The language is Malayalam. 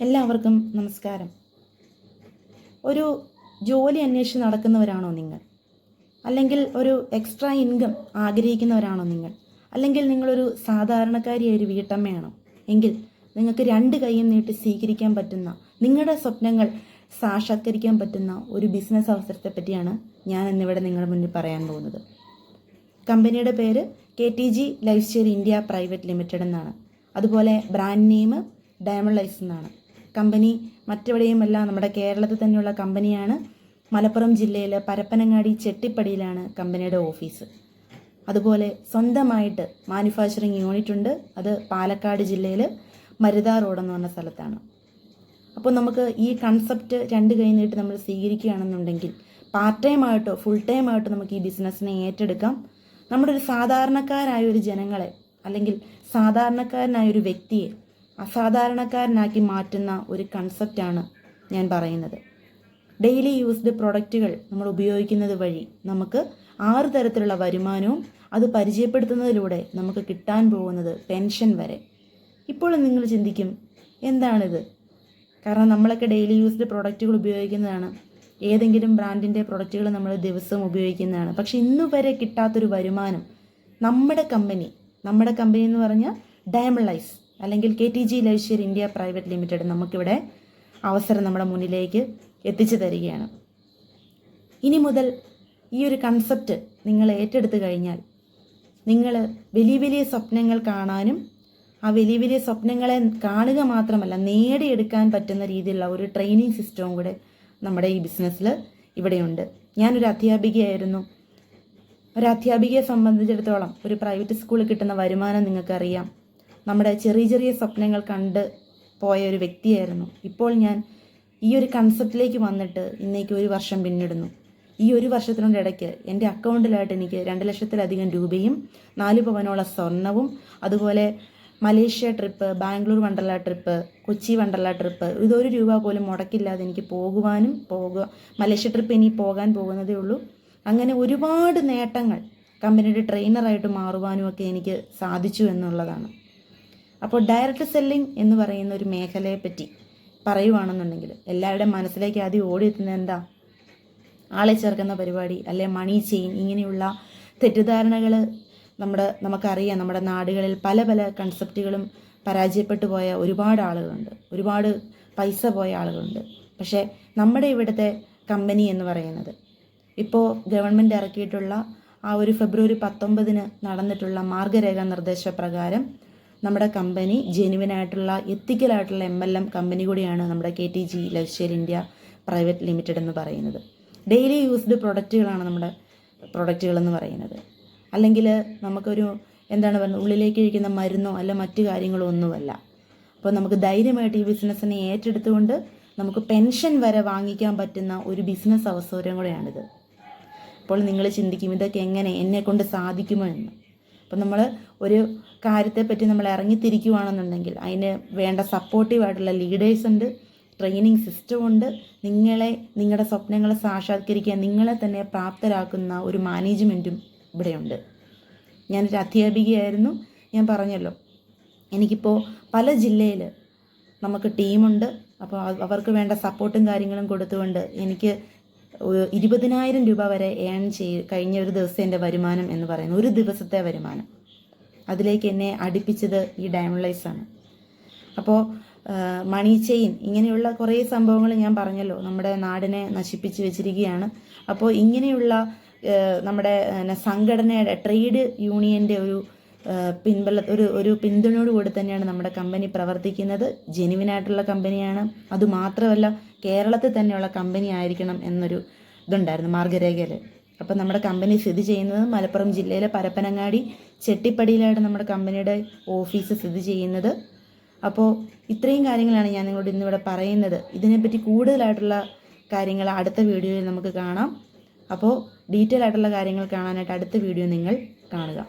എല്ലാവർക്കും നമസ്കാരം. ഒരു ജോലി അന്വേഷിച്ച് നടക്കുന്നവരാണോ നിങ്ങൾ? അല്ലെങ്കിൽ ഒരു എക്സ്ട്രാ ഇൻകം ആഗ്രഹിക്കുന്നവരാണോ നിങ്ങൾ? അല്ലെങ്കിൽ നിങ്ങളൊരു സാധാരണക്കാരിയായ ഒരു വീട്ടമ്മയാണോ? എങ്കിൽ നിങ്ങൾക്ക് രണ്ട് കൈയും നീട്ടി സ്വീകരിക്കാൻ പറ്റുന്ന നിങ്ങളുടെ സ്വപ്നങ്ങൾ സാക്ഷാത്കരിക്കാൻ പറ്റുന്ന ഒരു ബിസിനസ് അവസരത്തെ പറ്റിയാണ് ഞാൻ ഇന്നിവിടെ നിങ്ങളുടെ മുന്നിൽ പറയാൻ പോകുന്നത്. കമ്പനിയുടെ പേര് K T G lifestyle India private limited എന്നാണ്. അതുപോലെ ബ്രാൻഡ് നെയിം ഡയമണ്ട് ലൈഫ് എന്നാണ്. കമ്പനി മറ്റെവിടെയുമല്ല നമ്മുടെ കേരളത്തിൽ തന്നെയുള്ള കമ്പനിയാണ്. മലപ്പുറം ജില്ലയിലെ പരപ്പനങ്ങാടി ചെട്ടിപ്പടിയിലാണ് കമ്പനിയുടെ ഓഫീസ്. അതുപോലെ സ്വന്തമായിട്ട് മാനുഫാക്ചറിങ് യൂണിറ്റ് ഉണ്ട്. അത് പാലക്കാട് ജില്ലയിൽ മരുതാ റോഡ് എന്ന് പറഞ്ഞ സ്ഥലത്താണ്. അപ്പോൾ നമുക്ക് ഈ കൺസെപ്റ്റ് രണ്ട് കൈ നീട്ടി നമ്മൾ സ്വീകരിക്കുകയാണെന്നുണ്ടെങ്കിൽ പാർട്ട് ടൈം ആയിട്ടോ ഫുൾ ടൈം ആയിട്ടോ നമുക്ക് ഈ ബിസിനസ്സിനെ ഏറ്റെടുക്കാം. നമ്മുടെ ഒരു സാധാരണക്കാരായ ഒരു ജനങ്ങളെ അല്ലെങ്കിൽ സാധാരണക്കാരനായ ഒരു വ്യക്തിയെ അസാധാരണക്കാരനാക്കി മാറ്റുന്ന ഒരു കൺസെപ്റ്റാണ് ഞാൻ പറയുന്നത്. ഡെയിലി യൂസ്ഡ് പ്രൊഡക്റ്റുകൾ നമ്മൾ ഉപയോഗിക്കുന്നത് വഴി നമുക്ക് ആറ് തരത്തിലുള്ള വരുമാനവും അത് പരിചയപ്പെടുത്തുന്നതിലൂടെ നമുക്ക് കിട്ടാൻ പോകുന്നത് പെൻഷൻ വരെ. ഇപ്പോൾ നിങ്ങൾ ചിന്തിക്കും എന്താണിത്? കാരണം നമ്മളൊക്കെ ഡെയിലി യൂസ്ഡ് പ്രൊഡക്റ്റുകൾ ഉപയോഗിക്കുന്നതാണ്. ഏതെങ്കിലും ബ്രാൻഡിന്റെ പ്രൊഡക്റ്റുകൾ നമ്മൾ ദിവസവും ഉപയോഗിക്കുന്നതാണ്. പക്ഷെ ഇന്നു വരെ കിട്ടാത്തൊരു വരുമാനം നമ്മുടെ കമ്പനി നമ്മുടെ കമ്പനി എന്ന് പറഞ്ഞാൽ ഡയമണ്ട് ലൈഫ് അല്ലെങ്കിൽ K T G life share India private limited നമുക്കിവിടെ അവസരം നമ്മുടെ മുന്നിലേക്ക് എത്തിച്ചു തരികയാണ്. ഇനി മുതൽ ഈ ഒരു കൺസെപ്റ്റ് നിങ്ങൾ ഏറ്റെടുത്തു കഴിഞ്ഞാൽ നിങ്ങൾ വലിയ വലിയ സ്വപ്നങ്ങൾ കാണാനും ആ വലിയ വലിയ സ്വപ്നങ്ങളെ കാണുക മാത്രമല്ല നേടിയെടുക്കാൻ പറ്റുന്ന രീതിയിലുള്ള ഒരു ട്രെയിനിങ് സിസ്റ്റവും കൂടെ നമ്മുടെ ഈ ബിസിനസ്സിൽ ഇവിടെയുണ്ട്. ഞാനൊരു അധ്യാപികയായിരുന്നു. ഒരു അധ്യാപികയെ സംബന്ധിച്ചിടത്തോളം ഒരു പ്രൈവറ്റ് സ്കൂളിൽ കിട്ടുന്ന വരുമാനം നിങ്ങൾക്കറിയാം. നമ്മുടെ ചെറിയ ചെറിയ സ്വപ്നങ്ങൾ കണ്ട് പോയ ഒരു വ്യക്തിയായിരുന്നു. ഇപ്പോൾ ഞാൻ ഈ ഒരു കൺസെപ്റ്റിലേക്ക് വന്നിട്ട് ഇന്നേക്ക് ഒരു വർഷം പിന്നിടുന്നു. ഈ ഒരു വർഷത്തിനോട് ഇടയ്ക്ക് എന്റെ അക്കൗണ്ടിലായിട്ട് എനിക്ക് രണ്ട് ലക്ഷത്തിലധികം രൂപയും നാല് പവനോളം സ്വർണവും അതുപോലെ Malaysia trip Bangalore Wonderla trip Kochi Wonderla trip ഇതൊരു രൂപ പോലും മുടക്കില്ലാതെ എനിക്ക് പോകുവാനും പോകുക മലേഷ്യ ട്രിപ്പ് ഇനി പോകാൻ പോകുന്നതേ ഉള്ളൂ. അങ്ങനെ ഒരുപാട് നേട്ടങ്ങൾ കമ്പനിയുടെ ട്രെയിനറായിട്ട് മാറുവാനും ഒക്കെ എനിക്ക് സാധിച്ചു എന്നുള്ളതാണ്. അപ്പോൾ ഡയറക്റ്റ് സെല്ലിംഗ് എന്ന് പറയുന്ന ഒരു മേഖലയെ പറ്റി പറയുവാണെന്നുണ്ടെങ്കിൽ എല്ലാവരുടെ മനസ്സിലേക്ക് ആദ്യം ഓടിയെത്തുന്നത് എന്താ? ആളെ ചേർക്കുന്ന പരിപാടി അല്ലെ മണി ചെയിൻ ഇങ്ങനെയുള്ള തെറ്റിദ്ധാരണകൾ നമ്മുടെ നമുക്കറിയാം നമ്മുടെ നാടുകളിൽ പല പല കൺസെപ്റ്റുകളും പരാജയപ്പെട്ടു പോയ ഒരുപാട് ആളുകളുണ്ട്. ഒരുപാട് പൈസ പോയ ആളുകളുണ്ട്. പക്ഷേ നമ്മുടെ ഇവിടുത്തെ കമ്പനി എന്ന് പറയുന്നത് ഇപ്പോൾ ഗവൺമെന്റ് ഇറക്കിയിട്ടുള്ള ആ ഒരു ഫെബ്രുവരി പത്തൊമ്പതിന് നടന്നിട്ടുള്ള മാർഗരേഖ നിർദ്ദേശപ്രകാരം നമ്മുടെ കമ്പനി ജെനുവിനായിട്ടുള്ള എത്തിക്കലായിട്ടുള്ള എം എൽ എം കമ്പനി കൂടിയാണ് നമ്മുടെ K T G life India private limited എന്ന് പറയുന്നത്. ഡെയിലി യൂസ്ഡ് പ്രൊഡക്റ്റുകളാണ് നമ്മുടെ പ്രൊഡക്റ്റുകൾ എന്ന് പറയുന്നത്. അല്ലെങ്കിൽ നമുക്കൊരു എന്താണ് പറയുന്നത് ഉള്ളിലേക്ക് ഇരിക്കുന്ന മരുന്നോ അല്ല മറ്റു കാര്യങ്ങളോ ഒന്നുമല്ല. അപ്പോൾ നമുക്ക് ധൈര്യമായിട്ട് ഈ ബിസിനസ്സിനെ ഏറ്റെടുത്തുകൊണ്ട് നമുക്ക് പെൻഷൻ വരെ വാങ്ങിക്കാൻ പറ്റുന്ന ഒരു ബിസിനസ് അവസരം കൂടെയാണിത്. അപ്പോൾ നിങ്ങൾ ചിന്തിക്കും ഇതൊക്കെ എങ്ങനെ എന്നെ കൊണ്ട് സാധിക്കുമോ എന്ന്. അപ്പം നമ്മൾ ഒരു കാര്യത്തെപ്പറ്റി നമ്മൾ ഇറങ്ങിത്തിരിക്കുകയാണെന്നുണ്ടെങ്കിൽ അതിന് വേണ്ട സപ്പോർട്ടീവായിട്ടുള്ള ലീഡേഴ്സ് ഉണ്ട് ട്രെയിനിങ് സിസ്റ്റം ഉണ്ട്. നിങ്ങളെ നിങ്ങളുടെ സ്വപ്നങ്ങളെ സാക്ഷാത്കരിക്കാൻ നിങ്ങളെ തന്നെ പ്രാപ്തരാക്കുന്ന ഒരു മാനേജ്മെന്റും ഇവിടെയുണ്ട്. ഞാനൊരു അധ്യാപികയായിരുന്നു. ഞാൻ പറഞ്ഞല്ലോ എനിക്കിപ്പോൾ പല ജില്ലയിൽ നമുക്ക് ടീമുണ്ട് അപ്പോൾ അവർക്ക് വേണ്ട സപ്പോർട്ടും കാര്യങ്ങളും കൊടുത്തുകൊണ്ട് എനിക്ക് ഇരുപതിനായിരം രൂപ വരെ ഏൺ ചെയ് കഴിഞ്ഞ ഒരു ദിവസം എന്റെ വരുമാനം എന്ന് പറയുന്നത് ഒരു ദിവസത്തെ വരുമാനം. അതിലേക്ക് എന്നെ അടുപ്പിച്ചത് ഈ ഡയമണ്ട് ആണ്. അപ്പോൾ മണി ചെയിൻ ഇങ്ങനെയുള്ള കുറേ സംഭവങ്ങൾ ഞാൻ പറഞ്ഞല്ലോ. നമ്മുടെ നാടിനെ നശിപ്പിച്ച് വെച്ചിരിക്കുകയാണ്. അപ്പോൾ ഇങ്ങനെയുള്ള നമ്മുടെ സംഘടനയുടെ ട്രേഡ് യൂണിയന്റെ ഒരു പിൻബല ഒരു ഒരു പിന്തുണയോടുകൂടി തന്നെയാണ് നമ്മുടെ കമ്പനി പ്രവർത്തിക്കുന്നത്. ജെനുവിനായിട്ടുള്ള കമ്പനിയാണ്. അതുമാത്രമല്ല കേരളത്തിൽ തന്നെയുള്ള കമ്പനി ആയിരിക്കണം എന്നൊരു ഇതുണ്ടായിരുന്നു മാർഗരേഖയിൽ അപ്പം നമ്മുടെ കമ്പനി സ്ഥിതി ചെയ്യുന്നത് മലപ്പുറം ജില്ലയിലെ പരപ്പനങ്ങാടി ചെട്ടിപ്പടിയിലാണ് നമ്മുടെ കമ്പനിയുടെ ഓഫീസ് സ്ഥിതി ചെയ്യുന്നത്. അപ്പോൾ ഇത്രയും കാര്യങ്ങളാണ് ഞാൻ നിങ്ങളോട് ഇന്നിവിടെ പറയുന്നത്. ഇതിനെപ്പറ്റി കൂടുതലായിട്ടുള്ള കാര്യങ്ങൾ അടുത്ത വീഡിയോയിൽ നമുക്ക് കാണാം. അപ്പോൾ ഡീറ്റെയിൽ ആയിട്ടുള്ള കാര്യങ്ങൾ കാണാനായിട്ട് അടുത്ത വീഡിയോ നിങ്ങൾ കാണുക.